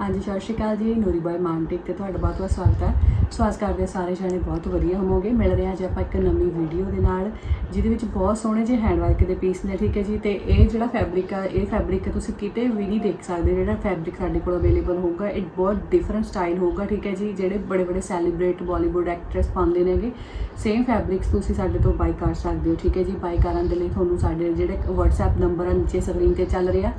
ਹਾਂਜੀ, ਸਤਿ ਸ਼੍ਰੀ ਅਕਾਲ ਜੀ। ਨੂਰੀ ਬਾਈ ਮਾਨਟਿਕ ਤੇ ਤੁਹਾਡਾ ਬਹੁਤ ਬਹੁਤ ਸਵਾਗਤ ਹੈ। ਸੋ ਆਸ ਕਰਦੇ ਸਾਰੇ ਜਾਣੇ, ਬਹੁਤ ਵਧੀਆ ਹੋਵੋਗੇ। ਮਿਲ ਰਹੇ ਹਾਂ ਅੱਜ ਆਪਾਂ ਇੱਕ ਨਵੀਂ ਵੀਡੀਓ ਦੇ ਨਾਲ, ਜਿਹਦੇ ਵਿੱਚ ਬਹੁਤ ਸੋਹਣੇ ਜਿਹੇ ਹੈਂਡਵਰਕ ਦੇ ਪੀਸ ਨੇ, ਠੀਕ ਹੈ ਜੀ। ਤੇ ਇਹ ਜਿਹੜਾ ਫੈਬਰਿਕ ਆ, ਇਹ ਫੈਬਰਿਕ ਤੁਸੀਂ ਕਿਤੇ ਵੀ ਨਹੀਂ ਦੇਖ ਸਕਦੇ। ਜਿਹੜਾ ਫੈਬਰਿਕ ਸਾਡੇ ਕੋਲ ਅਵੇਲੇਬਲ ਹੋਊਗਾ, ਇਹ ਬਹੁਤ ਡਿਫਰੈਂਟ ਸਟਾਈਲ ਹੋਊਗਾ, ਠੀਕ ਹੈ ਜੀ। ਜਿਹੜੇ ਬੜੇ ਬੜੇ ਸੈਲੀਬ੍ਰੇਟ ਬਾਲੀਵੁੱਡ ਐਕਟਰੈਸ ਪਾਉਂਦੇ ਨੇਗੇ ਸੇਮ ਫੈਬਰਿਕਸ ਤੁਸੀਂ ਸਾਡੇ ਤੋਂ ਬਾਈ ਕਰ ਸਕਦੇ ਹੋ, ਠੀਕ ਹੈ ਜੀ। ਬਾਈ ਕਰਨ ਦੇ ਲਈ ਤੁਹਾਨੂੰ ਸਾਡੇ ਜਿਹੜੇ WhatsApp ਨੰਬਰ ਆ, ਨੀਚੇ ਸਕਰੀਨ ਤੇ ਚੱਲ ਰਿਹਾ।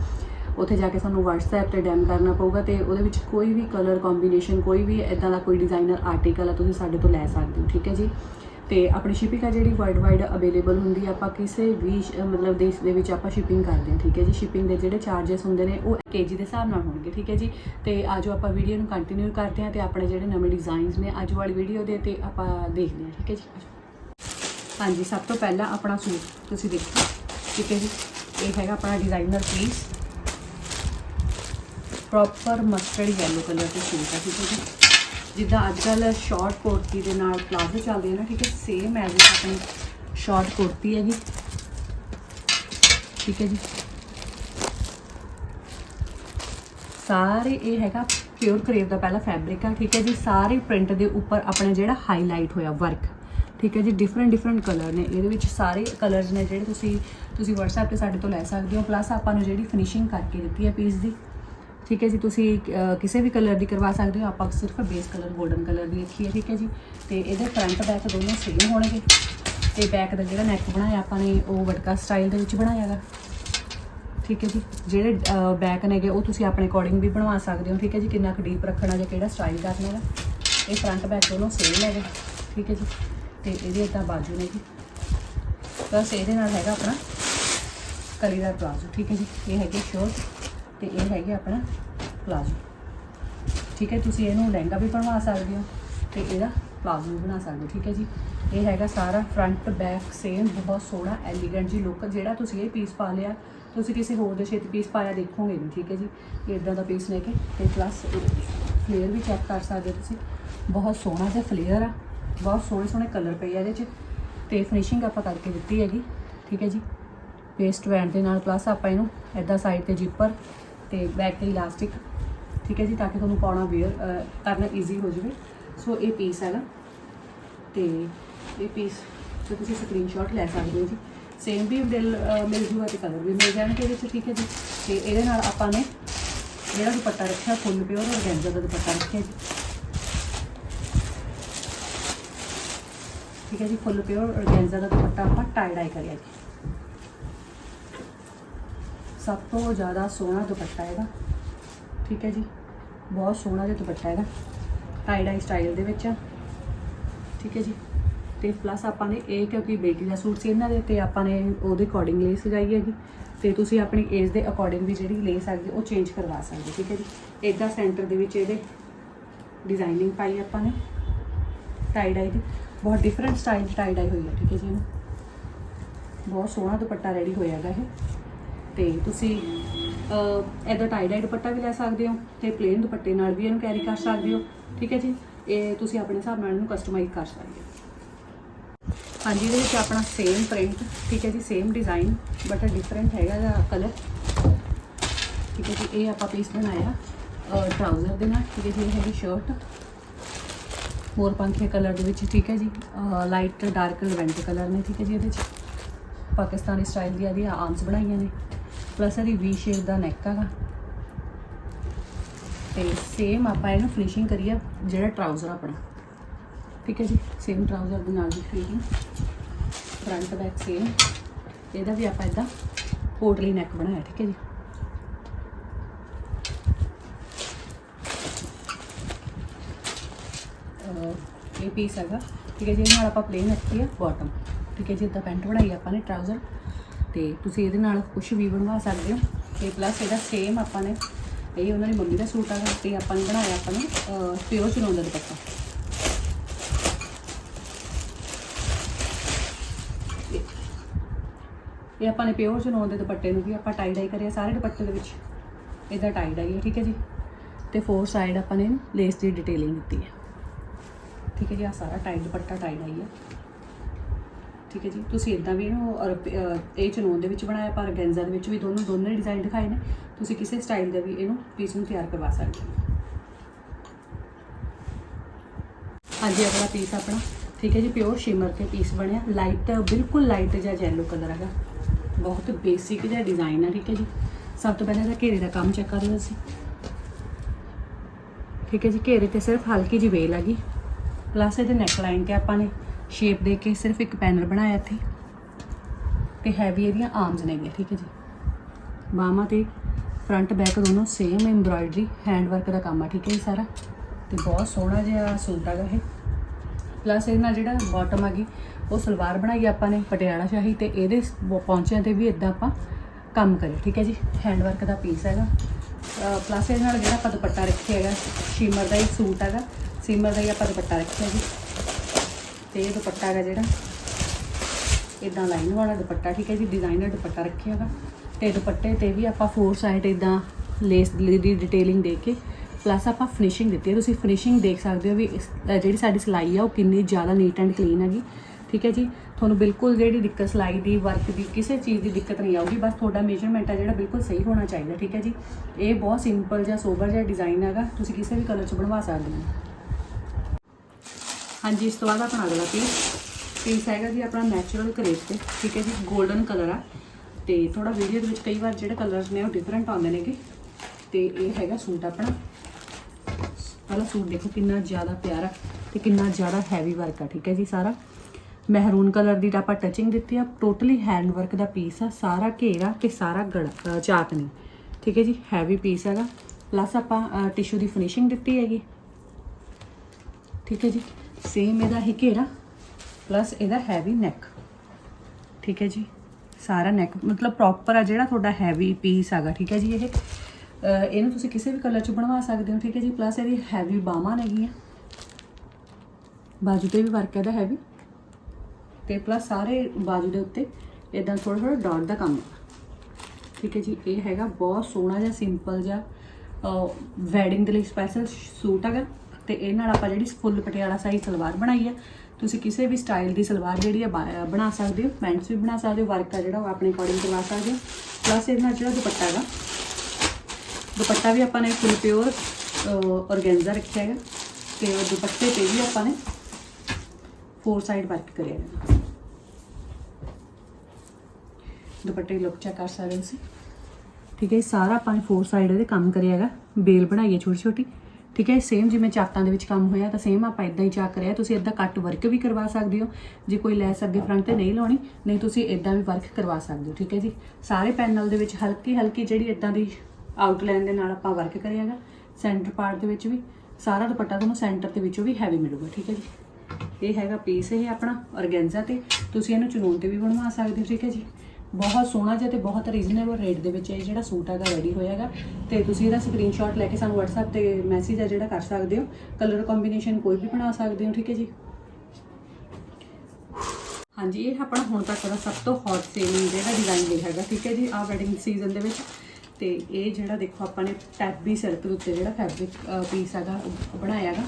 ਉੱਥੇ ਜਾ ਕੇ ਸਾਨੂੰ WhatsApp ਤੇ ਡੈਮ ਕਰਨਾ ਪਊਗਾ ਤੇ ਉਹਦੇ ਵਿੱਚ ਕੋਈ ਵੀ ਕਲਰ ਕੰਬੀਨੇਸ਼ਨ ਕੋਈ ਵੀ ਇਦਾਂ ਦਾ ਕੋਈ ਡਿਜ਼ਾਈਨਰ ਆਰਟੀਕਲ ਆ, ਤੁਸੀਂ ਸਾਡੇ ਤੋਂ ਲੈ ਸਕਦੇ ਹੋ, ਠੀਕ ਹੈ ਜੀ? ਤੇ ਆਪਣੀ ਸ਼ਿਪਿੰਗ ਆ ਜਿਹੜੀ ਵਰਲਡ ਵਾਈਡ ਅਵੇਲੇਬਲ ਹੁੰਦੀ ਆ, ਆਪਾਂ ਕਿਸੇ ਵੀ ਮਤਲਬ ਦੇਸ਼ ਦੇ ਵਿੱਚ ਆਪਾਂ ਸ਼ਿਪਿੰਗ ਕਰਦੇ ਹਾਂ, ਠੀਕ ਹੈ ਜੀ? ਸ਼ਿਪਿੰਗ ਦੇ ਜਿਹੜੇ ਚਾਰजेस ਹੁੰਦੇ ਨੇ, ਉਹ ਕੇਜੀ ਦੇ ਹਿਸਾਬ ਨਾਲ ਹੋਣਗੇ, ਠੀਕ ਹੈ ਜੀ? ਤੇ ਆਜੋ ਆਪਾਂ ਵੀਡੀਓ ਨੂੰ ਕੰਟੀਨਿਊ ਕਰਦੇ ਹਾਂ ਤੇ ਆਪਣੇ ਜਿਹੜੇ ਨਵੇਂ ਡਿਜ਼ਾਈਨਸ ਨੇ, ਅੱਜ ਵਾਲੀ ਵੀਡੀਓ ਦੇ ਤੇ ਆਪਾਂ ਦੇਖਦੇ ਹਾਂ, ਠੀਕ ਹੈ ਜੀ? ਹਾਂਜੀ, ਸਭ ਤੋਂ ਪਹਿਲਾਂ ਆਪਣਾ ਸੂਟ ਤੁਸੀਂ ਦੇਖੋ, ਠੀਕ ਹੈ ਜੀ? ਇਹ ਹੈਗਾ ਆਪਣਾ designer piece proper mustard yellow colour ਦੇ ਸੂਟ ਹੈ ਠੀਕ ਹੈ? ਜੀ ਜਿੱਦਾਂ ਅੱਜ ਕੱਲ ਸ਼ਾਰਟ ਕੁੜਤੀ ਦੇ ਨਾਲ ਪਲਾਜ਼ੋ ਚੱਲਦੇ ਆ ਨਾ, ਠੀਕ ਹੈ? ਸੇਮ ਐਜ਼ ਇਟ ਆਪਣੀ ਸ਼ਾਰਟ ਕੁੜਤੀ ਹੈਗੀ। ਠੀਕ ਹੈ ਜੀ? ਸਾਰੇ ਇਹ ਹੈਗਾ ਪਿਓਰ ਕਰੇਵ ਦਾ ਪਹਿਲਾ ਫੈਬਰਿਕ ਆ, ਠੀਕ ਹੈ ਜੀ? ਸਾਰੇ ਪ੍ਰਿੰਟ ਦੇ ਉੱਪਰ ਆਪਣਾ ਜਿਹੜਾ ਹਾਈਲਾਈਟ ਹੋਇਆ ਵਰਕ ਠੀਕ ਹੈ ਜੀ? ਡਿਫਰੈਂਟ ਡਿਫਰੈਂਟ ਕਲਰ ਨੇ। ਇਹਦੇ ਵਿੱਚ ਸਾਰੇ ਕਲਰਸ ਨੇ ਜਿਹੜੇ ਤੁਸੀਂ ਤੁਸੀਂ WhatsApp ਤੇ ਸਾਡੇ ਤੋਂ ਲੈ ਸਕਦੇ ਹੋ ਪਲੱਸ ਆਪਾਂ ਨੂੰ ਜਿਹੜੀ ਫਿਨਿਸ਼ਿੰਗ ਕਰਕੇ ਦਿੱਤੀ ਹੈ ਪੀਸ ਦੀ। ਠੀਕ ਹੈ ਜੀ, ਤੁਸੀਂ ਕਿਸੇ ਵੀ ਕਲਰ ਦੀ ਕਰਵਾ ਸਕਦੇ ਹੋ, ਆਪਾਂ ਸਿਰਫ ਬੇਸ ਕਲਰ 골ਡਨ ਕਲਰ ਦੀ ਰੱਖੀ ਹੈ, ਠੀਕ ਹੈ ਜੀ। ਤੇ ਇਹਦੇ ਫਰੰਟ ਬੈਕ ਦੋਨੋਂ ਸੇਮ ਹੋਣਗੇ। ਤੇ ਬੈਕ ਦਾ ਜਿਹੜਾ ਨੈਕ ਬਣਾਇਆ ਆਪਾਂ ਨੇ, ਉਹ ਵਟਕਾ ਸਟਾਈਲ ਦੇ ਵਿੱਚ ਬਣਾਇਆ ਹੈਗਾ ਠੀਕ ਹੈ ਜੀ, ਜਿਹੜੇ ਬੈਕ ਨੇਗੇ, ਉਹ ਤੁਸੀਂ ਆਪਣੇ ਅਕੋਰਡਿੰਗ ਵੀ ਬਣਵਾ ਸਕਦੇ ਹੋ, ਠੀਕ ਹੈ ਜੀ, ਕਿੰਨਾ ਕੁ ਡੀਪ ਰੱਖਣਾ ਜਾਂ ਕਿਹੜਾ ਸਟਾਈਲ ਕਰਨਾ ਹੈਗਾ ਇਹ ਫਰੰਟ ਬੈਕ ਦੋਨੋਂ ਸੇਮ ਹੈਗੇ, ਠੀਕ ਹੈ ਜੀ। ਤੇ ਇਹਦੇ ਇਦਾਂ ਬਾਜੂ ਨੇ ਜੀ। ਬਸ ਇਹਦੇ ਨਾਲ ਹੈਗਾ ਆਪਣਾ ਕਲੀਦਾਰ ਪਲਾਜ਼ੋ, ਠੀਕ ਹੈ ਜੀ। ਇਹ ਹੈਗੇ ਸ਼ੋਰਟ ਤੇ ਇਹ ਹੈਗੇ ਆਪਣਾ ਪਲਾਜ਼ੋ। ਠੀਕ ਹੈ, ਤੁਸੀਂ ਇਹਨੂੰ ਲਹਿੰਗਾ ਵੀ ਬਣਵਾ ਸਕਦੇ ਹੋ ਤੇ ਇਹਦਾ ਪਲਾਜ਼ੋ ਵੀ ਬਣਾ ਸਕਦੇ ਹੋ। ਠੀਕ ਹੈ ਜੀ, ਇਹ ਹੈਗਾ ਸਾਰਾ ਫਰੰਟ ਬੈਕ ਸੇਮ ਬਹੁਤ ਸੋਹਣਾ ਐਲੀਗੈਂਟ ਜੀ ਲੁੱਕ ਜਿਹੜਾ ਤੁਸੀਂ ਇਹ ਪੀਸ ਪਾ ਲਿਆ, ਤੁਸੀਂ ਕਿਸੇ ਹੋਰ ਦੇ ਛੇਤੀ ਪੀਸ ਪਾਇਆ ਦੇਖੋਗੇ ਨਹੀਂ, ਠੀਕ ਹੈ ਜੀ। ਇਹ ਇਦਾਂ ਦਾ ਪੀਸ ਲੈ ਕੇ ਤੇ ਪਲੱਸ ਫਲੇਅਰ ਵੀ ਚੈੱਕ ਕਰ ਸਕਦੇ ਹੋ ਤੁਸੀਂ। ਬਹੁਤ ਸੋਹਣਾ ਜਿਹਾ ਫਲੇਅਰ ਆ, ਬਹੁਤ ਸੋਹਣੇ ਸੋਹਣੇ ਕਲਰ ਪਏ ਆ ਇਹਦੇ 'ਚ ਤੇ ਫਿਨਿਸ਼ਿੰਗ ਆਪਾਂ ਕਰਕੇ ਦਿੱਤੀ ਹੈਗੀ। ਠੀਕ ਹੈ ਜੀ ਪੇਸਟ ਵੈਂਡ ਦੇ ਨਾਲ ਪਲੱਸ ਆਪਾਂ ਇਹਨੂੰ ਐਦਾਂ ਸਾਈਡ ਤੇ ਜਿੱਪਰ ਤੇ ਬੈਕ ਤੇ ਇਲਾਸਟਿਕ ਠੀਕ ਹੈ ਜੀ, ਤਾਂ ਕਿ ਤੁਹਾਨੂੰ ਪਾਉਣਾ ਵੇਅਰ ਕਰਨਾ ਈਜ਼ੀ ਹੋ ਜਾਵੇ। ਸੋ ਇਹ ਪੀਸ ਹੈਗਾ ਤੇ ਇਹ ਪੀਸ ਤੇ ਤੁਸੀਂ ਸਕਰੀਨਸ਼ਾਟ ਲੈ ਸਕਦੇ ਹੋ ਜੀ। ਸੇਮ ਵੀ ਬਿਲ ਮਿਲ ਜੂਗਾ ਤੇ ਕਲਰ ਵੀ ਮਿਲ ਜਾਣਗੇ ਇਹਦੇ ਵਿੱਚ, ਠੀਕ ਹੈ ਜੀ। ਤੇ ਇਹਦੇ ਨਾਲ ਆਪਾਂ ਨੇ ਜਿਹੜਾ ਦੁਪੱਟਾ ਰੱਖਿਆ ਫੁੱਲ ਪਿਓਰ ਔਰਗੈਂਜ਼ਾ ਦਾ ਦੁਪੱਟਾ ਰੱਖਿਆ ਜੀ। ਠੀਕ ਹੈ ਜੀ ਫੁੱਲ ਪਿਓਰ ਔਰਗੈਂਜ਼ਾ ਦਾ ਦੁਪੱਟਾ ਆਪਾਂ ਟਾਈ ਡਾਈ ਕਰਿਆ ਜੀ। ਸਭ ਤੋਂ ਜ਼ਿਆਦਾ ਸੋਹਣਾ ਦੁਪੱਟਾ ਇਹਦਾ। ਠੀਕ ਹੈ ਜੀ? ਬਹੁਤ ਸੋਹਣਾ ਜਿਹਾ ਦੁਪੱਟਾ ਇਹਦਾ। ਟਾਈ ਡਾਈ ਸਟਾਈਲ ਦੇ ਵਿੱਚ। ਆ ਠੀਕ ਹੈ ਜੀ? ਤੇ ਪਲੱਸ ਆਪਾਂ ਨੇ ਇਹ ਕਿਉਂਕਿ ਬੇਟੀ ਦਾ ਸੂਟ ਸੀ ਇਹਨਾਂ ਦੇ, ਤੇ ਆਪਾਂ ਨੇ ਉਹਦੇ ਅਕੋਰਡਿੰਗ ਲੇਸ ਸਜਾਈ ਹੈਗੀ। ਤੇ ਤੁਸੀਂ ਆਪਣੀ ਏਜ ਦੇ ਅਕੋਰਡਿੰਗ ਵੀ ਜਿਹੜੀ ਲੈ ਸਕਦੇ ਉਹ ਚੇਂਜ ਕਰਵਾ ਸਕਦੇ ਠੀਕ ਹੈ ਜੀ? ਇਦਾਂ ਸੈਂਟਰ ਦੇ ਵਿੱਚ ਇਹਦੇ ਡਿਜ਼ਾਈਨਿੰਗ ਪਾਈ ਆਪਾਂ ਨੇ। ਟਾਈ ਡਾਈ ਦੀ। ਬਹੁਤ ਡਿਫਰੈਂਟ ਸਟਾਈਲ ਟਾਈ ਡਾਈ ਹੋਈ ਹੈ। ਠੀਕ ਹੈ ਜੀ ਇਹਨੂੰ। ਬਹੁਤ ਸੋਹਣਾ ਦੁਪੱਟਾ ਰੈਡੀ ਹੋਇਆ ਹੈਗਾ ਇਹ। ਤੇ ਤੁਸੀਂ ਇਹਦਾ ਟਾਈ ਡਾਈ ਦੁਪੱਟਾ ਵੀ ਲੈ ਸਕਦੇ ਹੋ ਤੇ ਪਲੇਨ ਦੁਪੱਟੇ ਨਾਲ ਵੀ ਇਹਨੂੰ ਕੈਰੀ ਕਰ ਸਕਦੇ ਹੋ, ਠੀਕ ਹੈ ਜੀ? ਇਹ ਤੁਸੀਂ ਆਪਣੇ ਹਿਸਾਬ ਨਾਲ ਇਹਨੂੰ ਕਸਟਮਾਈਜ਼ ਕਰ ਸਕਦੇ ਹੋ। ਹਾਂਜੀ, ਇਹਦੇ ਵਿੱਚ ਆਪਣਾ ਸੇਮ ਪ੍ਰਿੰਟ ਠੀਕ ਹੈ ਜੀ? ਸੇਮ ਡਿਜ਼ਾਈਨ ਬਟ ਡਿਫਰੈਂਟ ਹੈਗਾ ਦਾ ਕਲਰ ਠੀਕ ਹੈ ਜੀ? ਇਹ ਆਪਾਂ ਪੀਸ ਬਣਾਇਆ ਟਰਾਊਜ਼ਰ ਦੇ ਨਾਲ, ਠੀਕ ਹੈ ਜੀ? ਇਹ ਹੈਗੀ ਸ਼ਰਟ ਹੋਰ ਪੰਖੇ ਕਲਰ ਦੇ ਵਿੱਚ, ਠੀਕ ਹੈ ਜੀ? ਲਾਈਟ ਡਾਰਕ ਲਵੈਂਡਰ ਕਲਰ ਨੇ, ਠੀਕ ਹੈ ਜੀ? ਇਹਦੇ ਵਿੱਚ। ਪਾਕਿਸਤਾਨੀ ਸਟਾਈਲ ਦੀਆਂ ਇਹਦੀਆਂ ਆਰਮਸ ਬਣਾਈਆਂ ਨੇ। ਪਲੱਸ ਇਹਦੀ ਵੀ ਸ਼ੇਪ ਦਾ ਨੈਕ ਹੈਗਾ। ਤੇ ਸੇਮ ਆਪਾਂ ਇਹਨੂੰ ਫਿਨਿਸ਼ਿੰਗ ਕਰੀਏ, ਜਿਹੜਾ ਟਰਾਊਜ਼ਰ ਆਪਣਾ। ਠੀਕ ਹੈ ਜੀ? ਸੇਮ ਟਰਾਊਜ਼ਰ ਦੇ ਨਾਲ ਦੀ ਫਿਨਿਸ਼ਿੰਗ ਫਰੰਟ ਬੈਕ ਸੇਮ ਇਹਦਾ ਵੀ ਆਪਾਂ ਇਦਾਂ ਪੋਟਲੀ ਨੈਕ ਬਣਾਇਆ, ਠੀਕ ਹੈ ਜੀ? ਇਹ ਪੀਸ ਹੈਗਾ। ਠੀਕ ਹੈ ਜੀ? ਇਹਦੇ ਨਾਲ ਆਪਾਂ ਪਲੇਨ ਰੱਖੀ ਹੈ ਬਾਟਮ ਠੀਕ ਹੈ ਜੀ? ਇਦਾਂ ਪੈਂਟ ਬਣਾਈ ਆਪਾਂ ਨੇ ਟਰਾਊਜ਼ਰ ਤੇ ਤੁਸੀਂ ਇਹਦੇ ਨਾਲ ਕੁਝ ਵੀ ਬਣਵਾ ਸਕਦੇ ਹੋ। ਤੇ ਪਲੱਸ ਇਹਦਾ ਸੇਮ ਆਪਾਂ ਨੇ, ਇਹ ਉਹਨਾਂ ਦੀ ਮੰਮੀ ਦਾ ਸੂਟ ਆ, ਤੇ ਆਪਾਂ ਨੇ ਬਣਾਇਆ ਆਪਾਂ ਨੇ ਪਿਓਰ ਚਨੋਨ ਦਾ ਦੁਪੱਟਾ। ਇਹ ਆਪਾਂ ਨੇ ਪਿਓਰ ਚਨੋਨ ਦੇ ਦੁਪੱਟੇ ਨੂੰ ਵੀ ਆਪਾਂ ਟਾਈ ਡਾਈ ਕਰਿਆ ਸਾਰੇ ਦੁਪੱਟੇ ਦੇ ਵਿੱਚ। ਇਹਦਾ ਟਾਈ ਡਾਈ ਹੈ ਠੀਕ ਹੈ ਜੀ? ਤੇ ਫੋਰ ਸਾਈਡ ਆਪਾਂ ਨੇ ਲੇਸ ਦੀ ਡਿਟੇਲਿੰਗ ਦਿੱਤੀ ਹੈ। ਠੀਕ ਹੈ ਜੀ ਆ ਸਾਰਾ ਟਾਈ ਦੁਪੱਟਾ ਟਾਈ ਡਾਈ ਹੈ ਠੀਕ ਹੈ ਜੀ। ਤੁਸੀਂ ਇਦਾਂ ਵੀ ਇਹਨੂੰ ਇਹ ਚਨੋਨ ਦੇ ਵਿੱਚ ਬਣਾਇਆ, ਪਰ ਗੈਂਜ਼ਾ ਦੇ ਵਿੱਚ ਵੀ ਦੋਨੋਂ ਦੋਨੇ ਡਿਜ਼ਾਈਨ ਦਿਖਾਏ ਨੇ। ਤੁਸੀਂ ਕਿਸੇ ਸਟਾਈਲ ਦਾ ਵੀ ਇਹਨੂੰ ਪੀਸ ਨੂੰ ਤਿਆਰ ਕਰਵਾ ਸਕਦੇ ਹੋ। ਹਾਂਜੀ, ਅਗਲਾ ਪੀਸ ਆਪਣਾ। ਠੀਕ ਹੈ ਜੀ ਪਿਓਰ ਸ਼ਿਮਰ ਤੇ ਪੀਸ ਬਣਿਆ। ਲਾਈਟ ਬਿਲਕੁਲ ਲਾਈਟ ਜਿਹਾ ਜੈਲੋ ਕਲਰ ਹੈਗਾ। ਬਹੁਤ ਬੇਸਿਕ ਜਿਹਾ ਡਿਜ਼ਾਈਨ ਹੈ ਠੀਕ ਹੈ ਜੀ। ਸਭ ਤੋਂ ਪਹਿਲਾਂ ਇਹਦਾ ਘੇਰੇ ਦਾ ਕੰਮ ਚੈੱਕ ਕਰ ਲਓ ਅਸੀਂ ਠੀਕ ਹੈ ਜੀ, ਘੇਰੇ ਤੇ ਸਿਰਫ ਹਲਕੀ ਜਿਹੀ ਵੇਲ ਹੈਗੀ ਗਈ। ਪਲੱਸ ਇਹਦੇ ਨੈਕ ਲਾਈਨ ਤੇ ਆਪਾਂ ਨੇ ਸ਼ੇਪ ਦੇ ਕੇ ਸਿਰਫ ਇੱਕ ਪੈਨਲ ਬਣਾਇਆ ਇੱਥੇ ਤੇ ਹੈਵੀ ਇਹਦੀਆਂ ਆਰਮਸ ਨੇਗੀਆਂ ਠੀਕ ਹੈ ਜੀ। ਬਾਹਾਂ ਤੇ ਫਰੰਟ ਬੈਕ ਦੋਨੋਂ ਸੇਮ ਐਮਬ੍ਰਾਇਡਰੀ ਹੈਂਡ ਵਰਕ ਦਾ ਕੰਮ ਆ, ਠੀਕ ਹੈ ਜੀ ਸਾਰਾ। ਤੇ ਬਹੁਤ ਸੋਹਣਾ ਜਿਹਾ ਸੂਟ ਹੈਗਾ ਇਹ। ਪਲੱਸ ਇਹਦੇ ਨਾਲ ਜਿਹੜਾ ਬਾਟਮ ਹੈਗੀ, ਉਹ ਸਲਵਾਰ ਬਣਾਈ ਆਪਾਂ ਨੇ, ਪਟਿਆਲਾ ਸ਼ਾਹੀ ਤੇ ਇਹਦੇ ਸ- ਉਹ ਪੌਂਚਿਆਂ ਤੇ ਵੀ ਇਦਾਂ ਆਪਾਂ ਕੰਮ ਕਰਿਆ ਠੀਕ ਹੈ ਜੀ। ਹੈਂਡ ਵਰਕ ਦਾ ਪੀਸ ਹੈਗਾ। ਪਲੱਸ ਇਹਦੇ ਨਾਲ ਜਿਹੜਾ ਆਪਾਂ ਦੁਪੱਟਾ ਰੱਖਿਆ ਹੈਗਾ ਸੀਮਰ ਦਾ ਹੀ ਸੂਟ ਹੈਗਾ ਸੀਮਰ ਦਾ ਹੀ ਆਪਾਂ ਦੁਪੱਟਾ ਰੱਖਿਆ ਜੀ। ਤੇ ਇਹ ਦੁਪੱਟਾ ਹੈਗਾ ਜਿਹੜਾ। ਇਦਾਂ ਲਾਈਨ ਵਾਲਾ ਦੁਪੱਟਾ, ਠੀਕ ਹੈ ਜੀ ਡਿਜ਼ਾਈਨਰ ਦੁਪੱਟਾ ਰੱਖਿਆ ਹੈਗਾ। ਤੇ ਦੁਪੱਟੇ ਤੇ ਵੀ ਆਪਾਂ ਫੋਰ ਸਾਈਡ ਇਦਾਂ ਲੇਸ ਦੀ ਡਿਟੇਲਿੰਗ ਦੇ ਕੇ ਪਲੱਸ ਆਪਾਂ ਫਿਨਿਸ਼ਿੰਗ ਦਿੱਤੀ ਹੈ। ਤੁਸੀਂ ਫਿਨਿਸ਼ਿੰਗ ਦੇਖ ਸਕਦੇ ਹੋ ਵੀ ਜਿਹੜੀ ਸਾਡੀ ਸਿਲਾਈ ਆ, ਉਹ ਕਿੰਨੀ ਜ਼ਿਆਦਾ ਨੀਟ ਐਂਡ ਕਲੀਨ ਹੈਗੀ। ਠੀਕ ਹੈ ਜੀ, ਤੁਹਾਨੂੰ ਬਿਲਕੁਲ ਜਿਹੜੀ ਦਿੱਕਤ ਸਿਲਾਈ ਦੀ ਵਰਕ ਦੀ, ਕਿਸੇ ਚੀਜ਼ ਦੀ ਦਿੱਕਤ ਨਹੀਂ ਆਊਗੀ। ਬਸ ਤੁਹਾਡਾ ਮੇਜਰਮੈਂਟ ਆ ਜਿਹੜਾ ਬਿਲਕੁਲ ਸਹੀ ਹੋਣਾ ਚਾਹੀਦਾ, ਠੀਕ ਹੈ ਜੀ। ਇਹ ਬਹੁਤ ਸਿੰਪਲ ਜਿਹਾ ਸੋਬਰ ਜਿਹਾ ਡਿਜ਼ਾਈਨ ਹੈਗਾ। ਤੁਸੀਂ ਕਿਸੇ ਵੀ ਕਲਰ 'ਚ ਬਣਵਾ ਸਕਦੇ ਹੋ। ਹਾਂਜੀ ਇਸ ਤੋਂ ਬਾਅਦ ਆਪਣਾ ਅਗਲਾ ਪੀਸ ਪੀਸ ਹੈਗਾ ਜੀ ਆਪਣਾ ਨੈਚੁਰਲ ਕਰੇਪ ਤੇ ਠੀਕ ਹੈ ਜੀ 골ਡਨ ਕਲਰ ਆ। ਤੇ ਥੋੜਾ ਵੀਡੀਓ ਦੇ ਵਿੱਚ ਕਈ ਵਾਰ ਜਿਹੜੇ ਕਲਰਸ ਨੇ ਉਹ ਡਿਫਰੈਂਟ ਆਉਂਦੇ ਨੇਗੇ। ਤੇ ਇਹ ਹੈਗਾ ਸੂਟ ਆਪਣਾ। ਵਾਲਾ ਸੂਟ ਦੇਖੋ ਕਿੰਨਾ ਜ਼ਿਆਦਾ ਪਿਆਰਾ ਤੇ ਕਿੰਨਾ ਜ਼ਿਆਦਾ ਹੈਵੀ ਵਰਕ ਆ ਠੀਕ ਹੈ ਜੀ ਸਾਰਾ। ਮਹਿਰੂਨ ਕਲਰ ਦੀ ਆਪਾਂ ਟਚਿੰਗ ਦਿੱਤੀ ਆ ਟੋਟਲੀ ਹੈਂਡ ਵਰਕ ਦਾ ਪੀਸ ਆ ਸਾਰਾ ਘੇਰਾ ਤੇ ਸਾਰਾ ਗਲਾ ਅ, ਚਾਕਨੀ ਠੀਕ ਹੈ ਜੀ ਹੈਵੀ ਪੀਸ ਹੈਗਾ। ਪਲੱਸ ਆਪਾਂ ਟਿਸ਼ੂ ਦੀ ਫਿਨਿਸ਼ਿੰਗ ਦਿੱਤੀ ਹੈਗੀ। ਠੀਕ ਹੈ ਜੀ। ਸੇਮ ਇਹਦਾ ਹੀ ਘੇਰਾ ਪਲੱਸ ਇਹਦਾ ਹੈਵੀ ਨੈਕ ਠੀਕ ਹੈ ਜੀ? ਸਾਰਾ ਨੈਕ ਮਤਲਬ ਪ੍ਰੋਪਰ ਆ ਜਿਹੜਾ ਤੁਹਾਡਾ ਹੈਵੀ ਪੀਸ ਹੈਗਾ, ਠੀਕ ਹੈ ਜੀ ਇਹ? ਇਹਨੂੰ ਤੁਸੀਂ ਕਿਸੇ ਵੀ ਕਲਰ ਚ ਬਣਵਾ ਸਕਦੇ ਹੋ, ਠੀਕ ਹੈ ਜੀ? ਪਲੱਸ ਇਹਦੀ ਹੈਵੀ ਬਾਹਾਂ ਨੇਗੀਆਂ। ਬਾਜੂ ਤੇ ਵੀ ਵਰਕ ਇਹਦਾ ਹੈਵੀ ਤੇ ਪਲੱਸ ਸਾਰੇ ਬਾਜੂ ਦੇ ਉੱਤੇ ਇਦਾਂ ਥੋੜਾ ਥੋੜਾ ਡਾਟ ਦਾ ਕੰਮ ਹੈ। ਠੀਕ ਹੈ ਜੀ? ਇਹ ਹੈਗਾ ਬਹੁਤ ਸੋਹਣਾ ਜਿਹਾ ਸਿੰਪਲ ਜਿਹਾ ਵੈਡਿੰਗ ਦੇ ਲਈ ਸਪੈਸ਼ਲ ਸੂਟ ਹੈਗਾ। ਤੇ ਇਹ ਨਾਲ ਆਪਾਂ ਜਿਹੜੀ ਫੁੱਲ ਪਟਿਆਲਾ ਸਾਈਜ਼ ਸਲਵਾਰ ਬਣਾਈ ਹੈ ਤੁਸੀਂ ਕਿਸੇ ਵੀ ਸਟਾਈਲ ਦੀ ਸਲਵਾਰ ਜਿਹੜੀ ਆ, ਬਾ- ਬਣਾ ਸਕਦੇ ਹੋ ਪੈਂਟਸ ਵੀ ਬਣਾ ਸਕਦੇ ਹੋ ਵਰਕ ਆ ਜਿਹੜਾ ਉਹ ਆਪਣੇ ਅਕੋਰਡਿੰਗ ਕਰਵਾ ਸਕਦੇ ਹੋ। ਪਲੱਸ ਇਹਦੇ ਨਾਲ ਜਿਹੜਾ ਦੁਪੱਟਾ ਹੈਗਾ, ਦੁਪੱਟਾ ਵੀ ਆਪਾਂ ਨੇ ਫੁੱਲ ਪਿਓਰ ਔਰਗੈਂਜ਼ਾ ਰੱਖਿਆ ਹੈਗਾ। ਤੇ ਉਹ ਦੁਪੱਟੇ ਤੇ ਵੀ ਆਪਾਂ ਨੇ ਫੋਰ ਸਾਈਡ ਵਰਕ ਕਰਿਆ ਹੈ ਦੁਪੱਟੇ ਲੁੱਕ ਚੈੱਕ ਕਰ ਸਕਦੇ ਹੋ ਤੁਸੀਂ। ਠੀਕ ਹੈ ਇਹ ਸਾਰਾ ਆਪਾਂ ਨੇ ਫੋਰ ਸਾਈਡ ਇਹਦੇ ਕੰਮ ਕਰਿਆ ਹੈਗਾ। ਬੇਲ ਬਣਾਈ ਹੈ ਛੋਟੀ ਛੋਟੀ ਠੀਕ ਹੈ ਸੇਮ ਜਿਵੇਂ ਚਾਕਾਂ ਦੇ ਵਿੱਚ ਕੰਮ ਹੋਇਆ, ਤਾਂ ਸੇਮ ਆਪਾਂ ਇਦਾਂ ਹੀ ਚਾਕ ਕਰਿਆ ਤੁਸੀਂ ਇਦਾਂ ਕੱਟ ਵਰਕ ਵੀ ਕਰਵਾ ਸਕਦੇ ਹੋ। ਜੇ ਕੋਈ ਲੈਸ ਅੱਗੇ ਫਰੰਟ ਤੇ ਨਹੀਂ ਲਾਉਣੀ, ਨਹੀਂ ਤੁਸੀਂ ਇਦਾਂ ਵੀ ਵਰਕ ਕਰਵਾ ਸਕਦੇ ਹੋ, ਠੀਕ ਹੈ ਜੀ। ਸਾਰੇ ਪੈਨਲ ਦੇ ਵਿੱਚ ਹਲਕੀ ਹਲਕੀ ਜਿਹੜੀ ਇਦਾਂ ਦੀ ਆਊਟਲਾਈਨ ਦੇ ਨਾਲ ਆਪਾਂ ਵਰਕ ਕਰਿਆ ਹੈਗਾ ਸੈਂਟਰ ਪਾਰਟ ਦੇ ਵਿੱਚ ਵੀ, ਸਾਰਾ ਦੁਪੱਟਾ ਤੁਹਾਨੂੰ ਸੈਂਟਰ ਦੇ ਵਿੱਚੋਂ ਵੀ ਹੈਵੀ ਮਿਲੂਗਾ, ਠੀਕ ਹੈ ਜੀ। ਇਹ ਹੈਗਾ ਪੀਸ ਇਹ ਆਪਣਾ ਔਰਗੈਂਜ਼ਾ ਤੇ, ਤੁਸੀਂ ਇਹਨੂੰ ਚਨੂਨ ਤੇ ਵੀ ਬਣਵਾ ਸਕਦੇ ਹੋ, ਠੀਕ ਹੈ ਜੀ। ਬਹੁਤ ਸੋਹਣਾ ਜਿਹਾ ਤੇ ਬਹੁਤ ਰੀਜ਼ਨੇਬਲ ਰੇਟ ਦੇ ਵਿੱਚ ਇਹ ਜਿਹੜਾ ਸੂਟ ਹੈਗਾ ਰੈਡੀ ਹੋਇਆ ਹੈਗਾ। ਤੇ ਤੁਸੀਂ ਇਹਦਾ ਸਕਰੀਨਸ਼ਾਟ ਲੈ ਕੇ ਸਾਨੂੰ WhatsApp ਤੇ ਮੈਸੇਜ ਆ ਜਿਹੜਾ ਕਰ ਸਕਦੇ ਹੋ। ਕਲਰ ਕੰਬੀਨੇਸ਼ਨ ਕੋਈ ਵੀ ਬਣਾ ਸਕਦੇ ਹੋ, ਠੀਕ ਹੈ ਜੀ? ਹਾਂਜੀ, ਇਹ ਆਪਣਾ ਹੁਣ ਤੱਕ ਦਾ ਸਭ ਤੋਂ ਹੌਟ ਸੇਲਿੰਗ ਜਿਹੜਾ ਡਿਜ਼ਾਈਨ ਇਹ ਹੈਗਾ, ਠੀਕ ਹੈ ਜੀ? ਆ ਵੈਡਿੰਗ ਸੀਜ਼ਨ ਦੇ ਵਿੱਚ। ਤੇ ਇਹ ਜਿਹੜਾ ਦੇਖੋ ਆਪਾਂ ਨੇ ਟੈਬੀ ਸਿਲਕ ਦੇ ਉੱਤੇ ਜਿਹੜਾ ਫੈਬਰਿਕ ਪੀਸ ਹੈਗਾ, ਉਹ ਬਣਾਇਆ ਹੈਗਾ।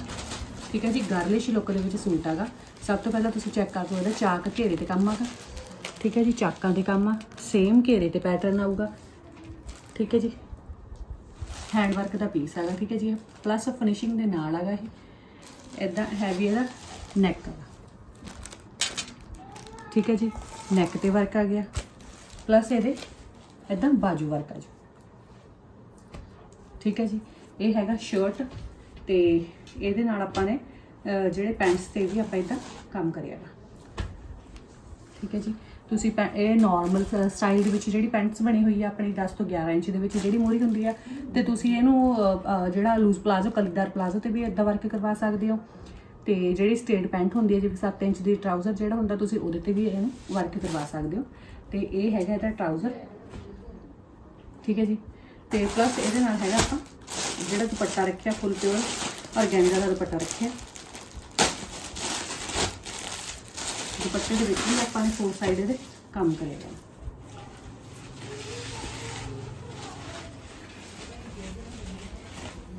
ਠੀਕ ਹੈ ਜੀ? ਗਾਰਲਿਸ਼ ਲੁੱਕ ਦੇ ਵਿੱਚ ਸੂਟ ਹੈਗਾ। ਸਭ ਤੋਂ ਪਹਿਲਾਂ ਤੁਸੀਂ ਚੈੱਕ ਕਰ ਲਓ ਇਹਦਾ ਚਾਕ ਘੇਰੇ ਤੇ ਕੰਮ ਹੈਗਾ। ਠੀਕ ਹੈ ਜੀ, ਚਾਕਾਂ ਦੇ ਕੰਮ ਆ। ਸੇਮ ਘੇਰੇ ਤੇ ਪੈਟਰਨ ਆਊਗਾ। ਠੀਕ ਹੈ ਜੀ। ਹੈਂਡ ਵਰਕ ਦਾ ਪੀਸ ਹੈਗਾ, ਠੀਕ ਹੈ ਜੀ। ਪਲੱਸ ਫਿਨਿਸ਼ਿੰਗ ਦੇ ਨਾਲ ਹੈਗਾ ਇਹ। ਇਦਾਂ ਹੈਵੀ ਇਹਦਾ ਨੈਕ ਹੈਗਾ ਠੀਕ ਹੈ ਜੀ। ਨੈਕ ਤੇ ਵਰਕ ਆ ਗਿਆ। ਪਲੱਸ ਇਹਦੇ ਇਦਾਂ ਬਾਜੂ ਵਰਕ ਆ ਜੀ। ਠੀਕ ਹੈ ਜੀ। ਇਹ ਹੈਗਾ ਸ਼ਰਟ ਤੇ ਇਹਦੇ ਨਾਲ ਆਪਾਂ ਨੇ ਜਿਹੜੇ ਪੈਂਟਸ ਤੇ ਵੀ ਆਪਾਂ ਇਦਾਂ ਕੰਮ ਕਰਿਆਗਾ ਠੀਕ ਹੈ ਜੀ। ਤੁਸੀਂ ਪੈ- ਇਹ ਨਾਰਮਲ ਸਟਾਈਲ ਦੇ ਵਿੱਚ ਜਿਹੜੀ ਪੈਂਟਸ ਬਣੀ ਹੋਈ ਆ, ਆਪਣੀ 10 ਤੋਂ 11 ਇੰਚ ਦੇ ਵਿੱਚ ਜਿਹੜੀ ਮੋਰੀ ਹੁੰਦੀ ਆ, ਤੇ ਤੁਸੀਂ ਇਹਨੂੰ ਜਿਹੜਾ ਲੂਜ਼ ਪਲਾਜ਼ੋ ਕਲੀਦਾਰ ਪਲਾਜ਼ੋ ਤੇ ਵੀ ਇਦਾਂ ਵਰਕ ਕਰਵਾ ਸਕਦੇ ਹੋ। ਤੇ ਜਿਹੜੀ ਸਟੇਟ ਪੈਂਟ ਹੁੰਦੀ ਹੈ ਜਿਵੇਂ 7 ਇੰਚ ਦੀ ਟਰਾਊਜ਼ਰ ਜਿਹੜਾ ਹੁੰਦਾ, ਤੁਸੀਂ ਉਹਦੇ ਤੇ ਵੀ ਇਹਨੂੰ ਵਰਕ ਕਰਵਾ ਸਕਦੇ ਹੋ। ਤੇ ਇਹ ਹੈਗਾ ਇਹਦਾ ਟਰਾਊਜ਼ਰ ਠੀਕ ਹੈ ਜੀ? ਤੇ ਪਲੱਸ ਇਹਦੇ ਨਾਲ ਹੈਗਾ ਆਪਾਂ ਜਿਹੜਾ ਦੁਪੱਟਾ ਰੱਖਿਆ ਫੁੱਲ ਪਿਓਰ ਔਰਗੈਂਜ਼ਾ ਦਾ ਦੁਪੱਟਾ ਰੱਖਿਆ। ਦੁਪੱਟੇ ਦੇ ਵਿੱਚ ਵੀ ਆਪਾਂ ਨੇ ਫੋਰ ਸਾਈਡ ਇਹਦੇ ਕੰਮ ਕਰੇਗਾ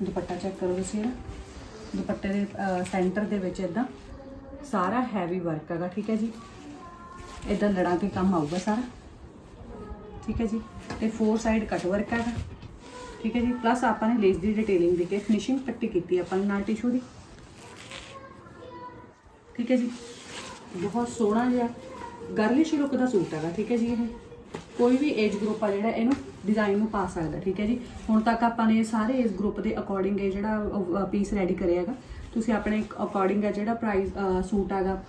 ਦੁਪੱਟਾ ਚੈੱਕ ਕਰੋ ਤੁਸੀਂ ਇਹਦਾ। ਦੁਪੱਟੇ ਦੇ ਸੈਂਟਰ ਦੇ ਵਿੱਚ ਇਦਾਂ ਸਾਰਾ ਹੈਵੀ ਵਰਕ ਹੈਗਾ, ਠੀਕ ਹੈ ਜੀ? ਇਦਾਂ ਲੜਾਂ ਕੇ ਕੰਮ ਆਊਗਾ ਸਾਰਾ। ਠੀਕ ਹੈ ਜੀ? ਤੇ ਫੋਰ ਸਾਈਡ ਕਟ ਵਰਕ ਹੈਗਾ। ਠੀਕ ਹੈ ਜੀ? ਪਲੱਸ ਆਪਾਂ ਨੇ ਲੇਸ ਦੀ ਡਿਟੇਲਿੰਗ ਦੇ ਕੇ ਫਿਨਿਸ਼ਿੰਗ ਪੱਟੀ ਕੀਤੀ ਆਪਾਂ ਨੇ ਨਾਲ ਟਿਸ਼ੂ ਦੀ। ਠੀਕ ਹੈ ਜੀ? ਬਹੁਤ ਸੋਹਣਾ ਜਿਹਾ ਗਰਲਿਸ਼ ਲੁੱਕ ਦਾ ਸੂਟ ਹੈਗਾ, ਠੀਕ ਹੈ ਜੀ ਇਹ? ਕੋਈ ਵੀ ਏਜ ਗਰੁੱਪ ਆ ਜਿਹੜਾ ਇਹਨੂੰ ਡਿਜ਼ਾਈਨ ਨੂੰ ਪਾ ਸਕਦਾ, ਠੀਕ ਹੈ ਜੀ? ਹੁਣ ਤੱਕ ਆਪਾਂ ਨੇ ਸਾਰੇ ਏਜ ਗਰੁੱਪ ਦੇ ਅਕੋਰਡਿੰਗ ਇਹ ਜਿਹੜਾ ਪੀਸ ਰੈਡੀ ਕਰਿਆ ਹੈਗਾ। ਤੁਸੀਂ ਆਪਣੇ ਅਕੋਰਡਿੰਗ ਆ ਜਿਹੜਾ ਪ੍ਰਾਈਸ ਸੂਟ ਹੈਗਾ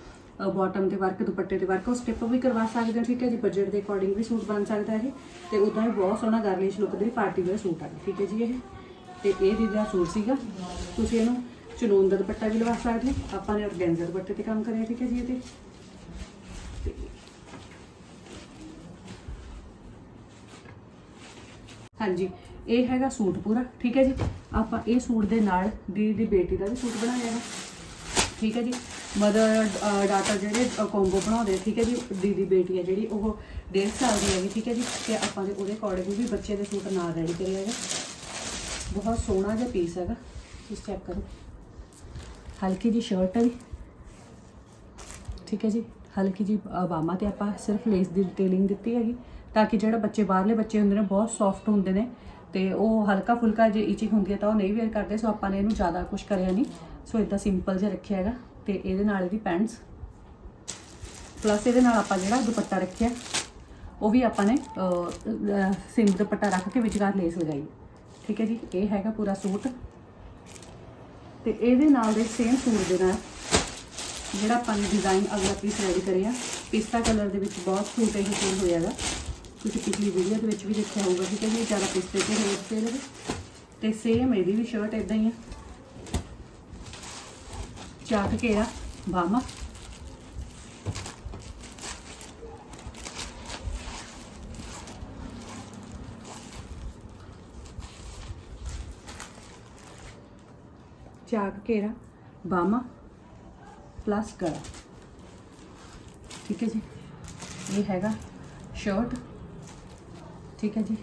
ਬਾਟਮ ਤੇ ਵਰਕ ਦੁਪੱਟੇ ਤੇ ਵਰਕ ਉਹ ਸਟਿਪ ਵੀ ਕਰਵਾ ਸਕਦੇ ਹੋ, ਠੀਕ ਹੈ ਜੀ? ਬਜਟ ਦੇ ਅਕੋਰਡਿੰਗ ਵੀ ਸੂਟ ਬਣ ਸਕਦਾ ਇਹ। ਤੇ ਉਦਾਂ ਵੀ ਬਹੁਤ ਸੋਹਣਾ ਗਰਲਿਸ਼ ਲੁੱਕ ਦੇ ਪਾਰਟੀ ਵੇਅਰ ਸੂਟ ਹੈਗਾ, ਠੀਕ ਹੈ ਜੀ ਇਹ? ਤੇ ਇਹ ਜਿਹੜਾ ਸੂਟ ਸੀਗਾ, ਤੁਸੀਂ ਇਹਨੂੰ ਚਨੂਨ ਦਾ ਦੁਪੱਟਾ ਵੀ ਲਵਾ ਸਕਦੇ ਆਪਾਂ ਨੇ ਔਰਗੈਂਜ਼ਾ ਦੁਪੱਟੇ ਤੇ ਕੰਮ ਕਰਿਆ ਠੀਕ ਹੈ ਜੀ ਇਹਦੇ ਹਾਂਜੀ, ਇਹ ਹੈਗਾ ਸੂਟ ਪੂਰਾ, ਠੀਕ ਹੈ ਜੀ। ਆਪਾਂ ਇਹ ਸੂਟ ਦੇ ਨਾਲ ਦੀ ਦੀ ਬੇਟੀ ਦਾ ਵੀ ਸੂਟ ਬਣਾਇਆ ਹੈ। ਠੀਕ ਹੈ ਜੀ। ਮਦਰ ਡਾਟਾ ਜਿਹੜੇ ਕੰਬੋ ਬਣਾਉਂਦੇ ਠੀਕ ਹੈ ਜੀ। ਦੀਦੀ ਬੇਟੀ ਹੈ ਜਿਹੜੀ, ਉਹ ਡੇਢ ਸਾਲ ਦੀ ਹੈਗੀ, ਠੀਕ ਹੈ ਜੀ। ਤੇ ਆਪਾਂ ਦੇ ਉਹਦੇ ਅਕੋਰਡਿੰਗ ਵੀ ਬੱਚੇ ਦੇ ਸੂਟ ਨਾਲ ਰੈਡੀ ਕਰਿਆ ਹੈਗਾ ਬਹੁਤ ਸੋਹਣਾ ਜਿਹਾ ਪੀਸ ਹੈਗਾ। ਤੁਸੀਂ ਚੈੱਕ ਕਰੋ। ਹਲਕੀ ਜੀ ਸ਼ਰਟ ਹੈ ਜੀ। ਠੀਕ ਹੈ ਜੀ। ਹਲਕੀ ਜੀ ਬਾਹਾਂ ਤੇ ਆਪਾਂ ਸਿਰਫ ਲੇਸ ਦੀ ਡਿਟੇਲਿੰਗ ਦਿੱਤੀ ਹੈਗੀ। ਤਾਂ ਕਿ ਜਿਹੜਾ ਬੱਚੇ, ਬਾਹਰਲੇ ਬੱਚੇ ਹੁੰਦੇ ਨੇ, ਬਹੁਤ ਸੌਫਟ ਹੁੰਦੇ ਨੇ। ਤੇ ਉਹ ਹਲਕਾ ਫੁਲਕਾ ਜੇ ਇਚਿੰਗ ਹੁੰਦੀ ਹੈ ਤਾਂ ਉਹ ਨਹੀਂ ਵੇਅਰ ਕਰਦੇ। ਸੋ ਆਪਾਂ ਨੇ ਇਹਨੂੰ ਜ਼ਿਆਦਾ ਕੁਝ ਕਰਿਆ ਨਹੀਂ। ਸੋ ਇਦਾਂ ਸਿੰਪਲ ਜਿਹਾ ਰੱਖਿਆ ਹੈਗਾ। ਤੇ ਇਹਦੇ ਨਾਲ ਇਹਦੀ ਪੈਂਟਸ ਪਲੱਸ ਇਹਦੇ ਨਾਲ ਆਪਾਂ ਜਿਹੜਾ ਦੁਪੱਟਾ ਰੱਖਿਆ, ਉਹ ਵੀ ਆਪਾਂ ਨੇ ਸਿੰਪ ਦੁਪੱਟਾ ਰੱਖ ਕੇ ਵਿਚਕਾਰ ਲੇਸ ਲਗਾਈ। ਠੀਕ ਹੈ ਜੀ। ਇਹ ਹੈਗਾ ਪੂਰਾ ਸੂਟ। ਤੇ ਇਹਦੇ ਨਾਲ ਦੇ ਸੇਮ ਸੂਟ ਦੇ ਨਾਲ ਜਿਹੜਾ ਆਪਾਂ ਨੇ ਡਿਜ਼ਾਈਨ ਅਗਲਾ ਪੀਸ ਰੈਡੀ ਕਰਿਆ, ਪਿਸਤਾ ਕਲਰ ਦੇ ਵਿੱਚ ਬਹੁਤ ਸੂਟ ਇਹ ਸੇਲ ਹੋਇਆਗਾ ਤੁਸੀਂ ਪਿਛਲੀ ਵੀਡੀਓ ਦੇ ਵਿੱਚ ਵੀ ਦੇਖਿਆ ਹੋਊਗਾ, ਠੀਕ ਹੈ ਜ਼ਿਆਦਾ ਪਿਸਤੇ ਤੇ ਰੇਟ ਸੇਲ ਹੈ ਤੇ ਸੇਮ ਇਹਦੀ ਵੀ ਸ਼ਰਟ ਇਦਾਂ ਹੀ ਆ। ਚਾਕ ਘੇਰਾ ਬਾਮਾ ਚਾਕ ਘੇਰਾ ਬਾਮਾ ਪਲੱਸ ਗਲਾ ਠੀਕ ਹੈ ਜੀ? ਇਹ ਹੈਗਾ ਸ਼ਰਟ ਠੀਕ ਹੈ ਜੀ?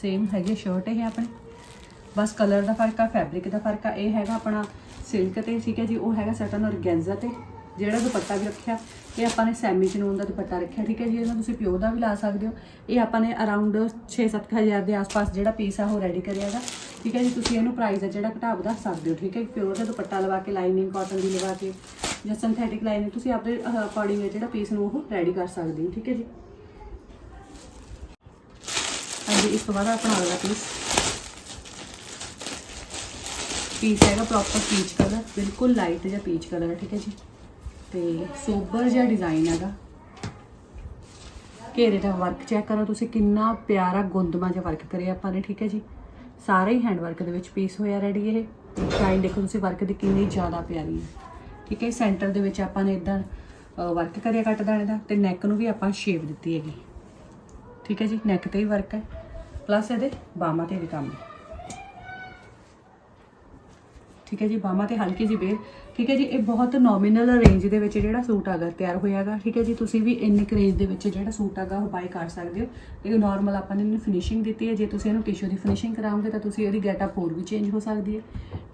ਸੇਮ ਹੈਗੇ ਸ਼ਰਟ ਇਹ ਆਪਣੇ। ਬਸ ਕਲਰ ਦਾ ਫ਼ਰਕ ਆ ਫੈਬਰਿਕ ਦਾ ਫ਼ਰਕ ਆ, ਇਹ ਹੈਗਾ ਆਪਣਾ ਸਿਲਕ ਤੇ, ਠੀਕ ਹੈ ਜੀ? ਉਹ ਹੈਗਾ ਸਟਨ ਔਰਗੈਂਜ਼ਾ ਤੇ, ਜਿਹੜਾ ਦੁਪੱਟਾ ਵੀ ਰੱਖਿਆ। ਇਹ ਆਪਾਂ ਨੇ ਸੈਮੀ ਚਨੂਨ ਦਾ ਦੁਪੱਟਾ ਰੱਖਿਆ, ਠੀਕ ਹੈ ਜੀ? ਇਹਨੂੰ ਤੁਸੀਂ ਪਿਓ ਦਾ ਵੀ ਲਾ ਸਕਦੇ ਹੋ। ਇਹ ਆਪਾਂ ਨੇ ਅਰਾਊਂਡ 6-7000 ਦੇ ਆਸ-ਪਾਸ ਜਿਹੜਾ ਪੀਸ ਆ ਉਹ ਰੈਡੀ ਕਰਿਆ ਹੈਗਾ। ਠੀਕ ਹੈ ਜੀ? ਤੁਸੀਂ ਇਹਨੂੰ ਪ੍ਰਾਈਸ ਹੈ ਜਿਹੜਾ ਘਟਾ ਵਧਾ ਸਕਦੇ ਹੋ, ਠੀਕ ਹੈ ਪਿਓਰ ਦਾ ਦੁਪੱਟਾ ਲਵਾ ਕੇ ਲਾਈਨਿੰਗ ਕਾਟਨ ਦੀ ਲਵਾ ਕੇ ਜਾਂ ਸਿੰਥੈਟਿਕ ਲਾਈਨਿੰਗ ਤੁਸੀਂ ਆਪਣੇ ਅਕੋਰਡਿੰਗ ਜਿਹੜਾ ਪੀਸ ਨੂੰ ਉਹ ਰੈਡੀ ਕਰ ਸਕਦੇ ਹੋ, ਠੀਕ ਹੈ ਜੀ? ਹਾਂਜੀ, ਇਸ ਤੋਂ ਬਾਅਦ ਆਪਣਾ ਅਗਲਾ ਪੀਸ ਪੀਸ ਹੈਗਾ ਪ੍ਰੋਪਰ ਪੀਚ ਕਲਰ ਬਿਲਕੁਲ ਲਾਈਟ ਜਿਹਾ ਪੀਚ ਕਲਰ ਹੈ ਠੀਕ ਹੈ ਜੀ? ਤੇ ਸੋਬਰ ਜਿਹਾ ਡਿਜ਼ਾਈਨ ਹੈਗਾ। ਘੇਰੇ ਦਾ ਵਰਕ ਚੈੱਕ ਕਰੋ ਤੁਸੀਂ, ਕਿੰਨਾ ਪਿਆਰਾ ਗੁੰਦਮਾ ਜਿਹਾ ਵਰਕ ਕਰਿਆ ਆਪਾਂ ਨੇ, ਠੀਕ ਹੈ ਜੀ? ਸਾਰੇ ਹੀ ਹੈਂਡ ਵਰਕ ਦੇ ਵਿੱਚ ਪੀਸ ਹੋਇਆ ਰੈਡੀ ਇਹ। ਸ਼ਾਈਨ ਦੇਖੋ ਤੁਸੀਂ ਵਰਕ ਦੀ ਕਿੰਨੀ ਜ਼ਿਆਦਾ ਪਿਆਰੀ ਹੈ। ਠੀਕ ਹੈ ਸੈਂਟਰ ਦੇ ਵਿੱਚ ਆਪਾਂ ਨੇ ਇਦਾਂ ਵਰਕ ਕਰਿਆ ਕੱਟ ਦਾਣੇ ਦਾ ਤੇ ਨੈਕ ਨੂੰ ਵੀ ਆਪਾਂ ਸ਼ੇਪ ਦਿੱਤੀ ਹੈਗੀ। ਠੀਕ ਹੈ ਜੀ ਨੈਕ ਤੇ ਹੀ ਵਰਕ ਹੈ। ਪਲੱਸ ਇਹਦੇ ਬਾਹਾਂ ਤੇ ਵੀ ਕੰਮ ਹੈ। ਠੀਕ ਹੈ ਜੀ ਬਾਹਾਂ ਤੇ ਹਲਕੀ ਜਿਹੀ ਬੇਲ ਠੀਕ ਹੈ ਜੀ, ਇਹ ਬਹੁਤ ਨੋਮੀਨਲ ਰੇਂਜ ਦੇ ਵਿੱਚ ਜਿਹੜਾ ਸੂਟ ਆਗਾ ਤਿਆਰ ਹੋਇਆਗਾ, ਠੀਕ ਹੈ ਜੀ, ਤੁਸੀਂ ਵੀ ਇੰਨੇ ਕੁ ਰੇਂਜ ਦੇ ਵਿੱਚ ਜਿਹੜਾ ਸੂਟ ਆਗਾ ਉਹ ਬਾਈ ਕਰ ਸਕਦੇ ਹੋ। ਇਹ ਨਾਰਮਲ ਆਪਾਂ ਨੇ ਇਹਨੂੰ ਫਿਨਿਸ਼ਿੰਗ ਦਿੱਤੀ ਹੈ, ਜੇ ਤੁਸੀਂ ਇਹਨੂੰ ਟਿਸ਼ੂ ਦੀ ਫਿਨਿਸ਼ਿੰਗ ਕਰਾਉਂਗੇ ਤਾਂ ਤੁਸੀਂ ਇਹਦੀ ਗੈਟਅਪ ਹੋਰ ਵੀ ਚੇਂਜ ਹੋ ਸਕਦੀ ਹੈ।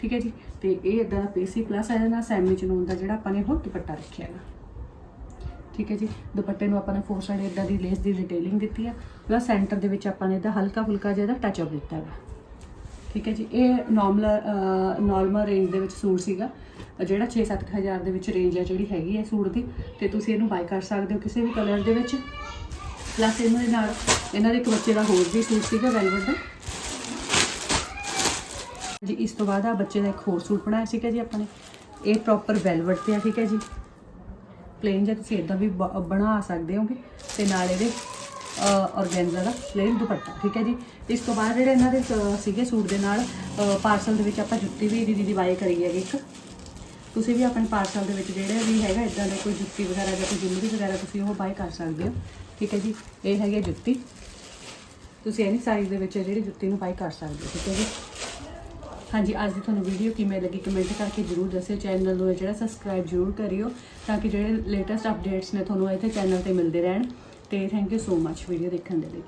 ਠੀਕ ਹੈ ਜੀ, ਤੇ ਇਹ ਇਦਾਂ ਦਾ ਪੀਸੀ ਪਲੱਸ ਇਹਦੇ ਨਾਲ ਸੈਮੀ ਚਨੂਨ ਦਾ ਜਿਹੜਾ ਆਪਾਂ ਨੇ ਉਹ ਦੁਪੱਟਾ ਰੱਖਿਆ ਹੈਗਾ। ਠੀਕ ਹੈ ਜੀ, ਦੁਪੱਟੇ ਨੂੰ ਆਪਾਂ ਨੇ ਫੋਰ ਸਾਈਡ ਇਦਾਂ ਦੀ ਲੇਸ ਦੀ ਡਿਟੇਲਿੰਗ ਦਿੱਤੀ ਹੈ ਪਲੱਸ ਸੈਂਟਰ ਦੇ ਵਿੱਚ ਆਪਾਂ ਨੇ ਇਹਦਾ ਹਲਕਾ ਫੁਲਕਾ ਜਿਹਾ ਟੱਚ ਅਪ ਦਿੱਤਾ ਹੈਗਾ। ਠੀਕ ਹੈ ਜੀ, ਇਹ ਨਾਰਮਲ ਨਾਰਮਲ ਰੇਂਜ ਦੇ ਵਿੱਚ ਸੂਟ ਸੀਗਾ। ਜਿਹੜਾ 6-7 ਹਜ਼ਾਰ ਦੇ ਵਿੱਚ ਰੇਂਜ ਹੈ ਜਿਹੜੀ ਹੈਗੀ ਹੈ ਸੂਟ ਦੀ, ਤੇ ਤੁਸੀਂ ਇਹਨੂੰ ਬਾਈ ਕਰ ਸਕਦੇ ਹੋ ਕਿਸੇ ਵੀ ਕਲਰ ਦੇ ਵਿੱਚ। ਪਲੱਸ ਇਹਨਾਂ ਦੇ ਨਾਲ, ਇਹਨਾਂ ਦੇ ਇੱਕ ਬੱਚੇ ਦਾ ਹੋਰ ਵੀ ਸੂਟ ਸੀਗਾ ਵੈਲਵਟ ਦਾ। ਜੀ, ਇਸ ਤੋਂ ਬਾਅਦ ਆ ਬੱਚੇ ਦਾ ਇੱਕ ਹੋਰ ਸੂਟ ਬਣਾਇਆ ਸੀਗਾ ਜੀ ਆਪਾਂ ਨੇ ਇਹ ਪ੍ਰੋਪਰ ਵੈਲਵਟ ਤੇ ਆ, ਠੀਕ ਹੈ ਜੀ। ਪਲੇਨ ਜਿਹਾ ਤੁਸੀਂ ਇਦਾਂ ਵੀ ਬ- ਬਣਾ ਸਕਦੇ ਹੋਗੇ, ਤੇ ਨਾਲ ਇਹਦੇ ਔਰਗੈਂਜ਼ਾ ਦਾ ਪਲੇਨ ਦੁਪੱਟਾ, ਠੀਕ ਹੈ ਜੀ? ਇਸ ਤੋਂ ਬਾਅਦ ਜਿਹੜੇ ਇਹਨਾਂ ਦੇ ਸੀਗੇ ਸੂਟ ਦੇ ਨਾਲ ਪਾਰਸਲ ਦੇ ਵਿੱਚ ਆਪਾਂ ਜੁੱਤੀ ਵੀ ਦੀਦੀ ਦੀ ਬਾਈ ਕਰੀ ਹੈਗੀ ਇੱਕ। ਤੁਸੀਂ ਵੀ ਆਪਣੇ ਪਾਰਸਲ ਦੇ ਵਿੱਚ ਜਿਹੜੇ ਵੀ ਹੈਗਾ ਇਦਾਂ ਦੇ ਕੋਈ ਜੁੱਤੀ ਵਗੈਰਾ ਜਾਂ ਕੋਈ ਜੁੱਲਰੀ ਵਗੈਰਾ ਤੁਸੀਂ ਉਹ ਬਾਈ ਕਰ ਸਕਦੇ ਹੋ। ਠੀਕ ਹੈ ਜੀ? ਇਹ ਹੈਗੀ ਹੈ ਜੁੱਤੀ। ਤੁਸੀਂ ਐਨੀ ਸਾਈਜ਼ ਦੇ ਵਿੱਚ ਜਿਹੜੀ ਜੁੱਤੀ ਨੂੰ ਬਾਈ ਕਰ ਸਕਦੇ ਹੋ, ਠੀਕ ਹੈ ਜੀ? ਹਾਂਜੀ, ਅੱਜ ਦੀ ਤੁਹਾਨੂੰ ਵੀਡੀਓ ਕਿਵੇਂ ਲੱਗੀ ਕਮੈਂਟ ਕਰਕੇ ਜਰੂਰ ਦੱਸਿਓ। ਚੈਨਲ ਨੂੰ ਜਿਹੜਾ ਸਬਸਕ੍ਰਾਈਬ ਜਰੂਰ ਕਰਿਓ ਤਾਂ ਕਿ ਜਿਹੜੇ ਲੇਟੈਸਟ ਅਪਡੇਟਸ ਨੇ ਤੁਹਾਨੂੰ ਇੱਥੇ ਚੈਨਲ ਤੇ ਮਿਲਦੇ ਰਹਿਣ। ਤੇ thank you so much video ਦੇਖਣ ਦੇ ਲਈ।